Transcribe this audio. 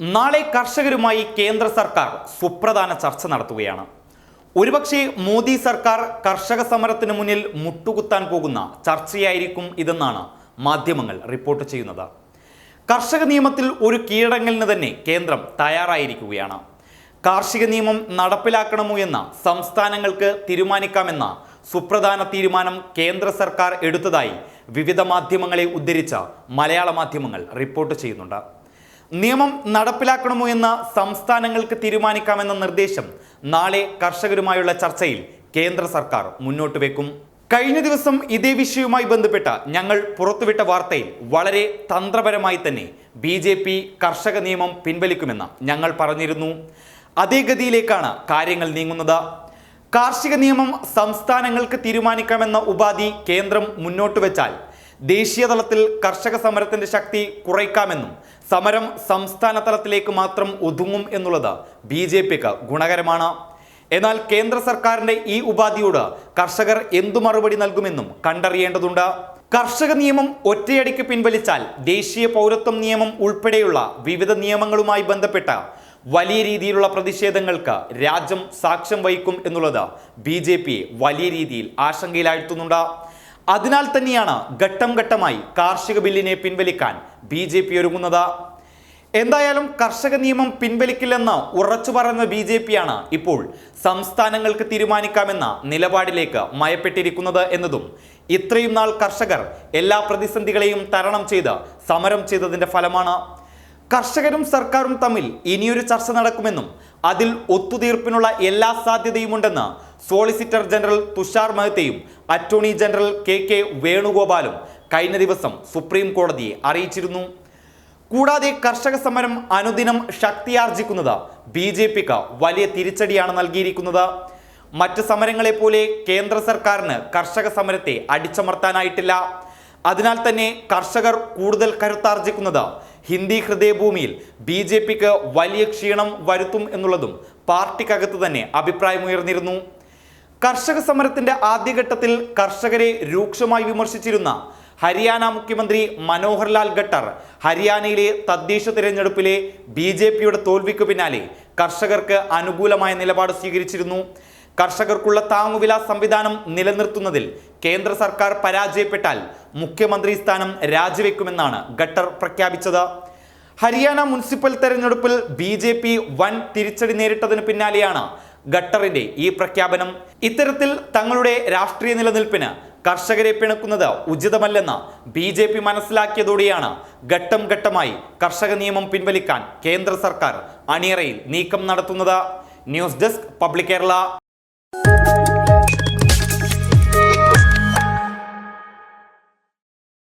നാളെ കർഷകരുമായി കേന്ദ്ര സർക്കാർ സുപ്രധാന ചർച്ച നടത്തുകയാണ്. ഒരുപക്ഷെ മോദി സർക്കാർ കർഷക സമരത്തിന് മുന്നിൽ മുട്ടുകുത്താൻ പോകുന്ന ചർച്ചയായിരിക്കും ഇതെന്നാണ് മാധ്യമങ്ങൾ റിപ്പോർട്ട് ചെയ്യുന്നത്. കർഷക നിയമത്തിൽ ഒരു കീഴടങ്ങലിന് തന്നെ കേന്ദ്രം തയ്യാറായിരിക്കുകയാണ്. കാർഷിക നിയമം നടപ്പിലാക്കണമോ എന്ന് സംസ്ഥാനങ്ങൾക്ക് തീരുമാനിക്കാമെന്ന സുപ്രധാന തീരുമാനം കേന്ദ്ര സർക്കാർ എടുത്തതായി വിവിധ മാധ്യമങ്ങളെ ഉദ്ധരിച്ച മലയാള മാധ്യമങ്ങൾ റിപ്പോർട്ട് ചെയ്യുന്നുണ്ട്. നിയമം നടപ്പിലാക്കണമോ എന്ന് സംസ്ഥാനങ്ങൾക്ക് തീരുമാനിക്കാമെന്ന നിർദ്ദേശം നാളെ കർഷകരുമായുള്ള ചർച്ചയിൽ കേന്ദ്ര സർക്കാർ മുന്നോട്ട് വെക്കും. കഴിഞ്ഞ ദിവസം ഇതേ വിഷയവുമായി ബന്ധപ്പെട്ട ഞങ്ങൾ പുറത്തുവിട്ട വാർത്തയിൽ വളരെ തന്ത്രപരമായി തന്നെ ബി ജെ പി കർഷക നിയമം പിൻവലിക്കുമെന്ന് ഞങ്ങൾ പറഞ്ഞിരുന്നു. അതേ ഗതിയിലേക്കാണ് കാര്യങ്ങൾ നീങ്ങുന്നത്. കാർഷിക നിയമം സംസ്ഥാനങ്ങൾക്ക് തീരുമാനിക്കാമെന്ന ഉപാധി കേന്ദ്രം മുന്നോട്ട് വെച്ചാൽ ദേശീയ തലത്തിൽ കർഷക സമരത്തിന്റെ ശക്തി കുറയ്ക്കാമെന്നും സമരം സംസ്ഥാന തലത്തിലേക്ക് മാത്രം ഒതുങ്ങും എന്നുള്ളത് ബി ജെ പിക്ക് ഗുണകരമാണ്. എന്നാൽ കേന്ദ്ര സർക്കാരിന്റെ ഈ ഉപാധിയോട് കർഷകർ എന്തു മറുപടി നൽകുമെന്നും കണ്ടറിയേണ്ടതുണ്ട്. കർഷക നിയമം ഒറ്റയടിക്ക് പിൻവലിച്ചാൽ ദേശീയ പൗരത്വം നിയമം ഉൾപ്പെടെയുള്ള വിവിധ നിയമങ്ങളുമായി ബന്ധപ്പെട്ട വലിയ രീതിയിലുള്ള പ്രതിഷേധങ്ങൾക്ക് രാജ്യം സാക്ഷ്യം വഹിക്കും എന്നുള്ളത് ബി വലിയ രീതിയിൽ ആശങ്കയിലാഴ്ത്തുന്നുണ്ട്. അതിനാൽ തന്നെയാണ് ഘട്ടം ഘട്ടമായി കാർഷിക ബില്ലിനെ പിൻവലിക്കാൻ ബി ജെ പി ഒരുങ്ങുന്നത്. എന്തായാലും കർഷക നിയമം പിൻവലിക്കില്ലെന്ന് ഉറച്ചു പറയുന്ന ബി ജെ പിയാണ് ഇപ്പോൾ സംസ്ഥാനങ്ങൾക്ക് തീരുമാനിക്കാമെന്ന നിലപാടിലേക്ക് മയപ്പെട്ടിരിക്കുന്നത് എന്നതും ഇത്രയും നാൾ കർഷകർ എല്ലാ പ്രതിസന്ധികളെയും തരണം ചെയ്ത് സമരം ചെയ്തതിന്റെ ഫലമാണ്. കർഷകരും സർക്കാരും തമ്മിൽ ഇനിയൊരു ചർച്ച നടക്കുമെന്നും അതിൽ ഒത്തുതീർപ്പിനുള്ള എല്ലാ സാധ്യതയുമുണ്ടെന്ന് സോളിസിറ്റർ ജനറൽ തുഷാർ മെഹ്തയും അറ്റോർണി ജനറൽ കെ കെ വേണുഗോപാലും കഴിഞ്ഞ ദിവസം സുപ്രീം കോടതിയെ അറിയിച്ചിരുന്നു. കൂടാതെ കർഷക സമരം അനുദിനം ശക്തിയാർജിക്കുന്നത് ബി ജെ പിക്ക് വലിയ തിരിച്ചടിയാണ് നൽകിയിരിക്കുന്നത്. മറ്റ് സമരങ്ങളെ പോലെ കേന്ദ്ര സർക്കാരിന് കർഷക സമരത്തെ അടിച്ചമർത്താനായിട്ടില്ല. അതിനാൽ തന്നെ കർഷകർ കൂടുതൽ കരുത്താർജിക്കുന്നത് ഹിന്ദി ഹൃദയഭൂമിയിൽ ബി ജെ പിക്ക് വലിയ ക്ഷീണം വരുത്തും എന്നുള്ളതും പാർട്ടിക്കകത്ത് തന്നെ അഭിപ്രായമുയർന്നിരുന്നു. കർഷക സമരത്തിന്റെ ആദ്യഘട്ടത്തിൽ കർഷകരെ രൂക്ഷമായി വിമർശിച്ചിരുന്ന ഹരിയാന മുഖ്യമന്ത്രി മനോഹർ ലാൽ ഖട്ടർ ഹരിയാനയിലെ തദ്ദേശ തിരഞ്ഞെടുപ്പിലെ ബി ജെ പിയുടെ തോൽവിക്ക് പിന്നാലെ കർഷകർക്ക് അനുകൂലമായ നിലപാട് സ്വീകരിച്ചിരുന്നു. കർഷകർക്കുള്ള താങ്ങുവില സംവിധാനം നിലനിർത്തുന്നതിൽ കേന്ദ്ര സർക്കാർ പരാജയപ്പെട്ടാൽ മുഖ്യമന്ത്രി സ്ഥാനം രാജിവെക്കുമെന്നാണ് ഖട്ടർ പ്രഖ്യാപിച്ചത്. ഹരിയാന മുനിസിപ്പൽ തെരഞ്ഞെടുപ്പിൽ ബി ജെ പി വൻ തിരിച്ചടി നേരിട്ടതിന് പിന്നാലെയാണ് ഖട്ടറിന്റെ ഈ പ്രഖ്യാപനം ഇത്തരത്തിൽ തങ്ങളുടെ രാഷ്ട്രീയ നിലനിൽപ്പിന് കർഷകരെ പിണക്കുന്നത് ഉചിതമല്ലെന്ന് ബി ജെ പി മനസ്സിലാക്കിയതോടെയാണ് ഘട്ടം ഘട്ടമായി കർഷക നിയമം പിൻവലിക്കാൻ കേന്ദ്ര സർക്കാർ അണിയറയിൽ നീക്കം നടത്തുന്നത്. News desk public Kerala.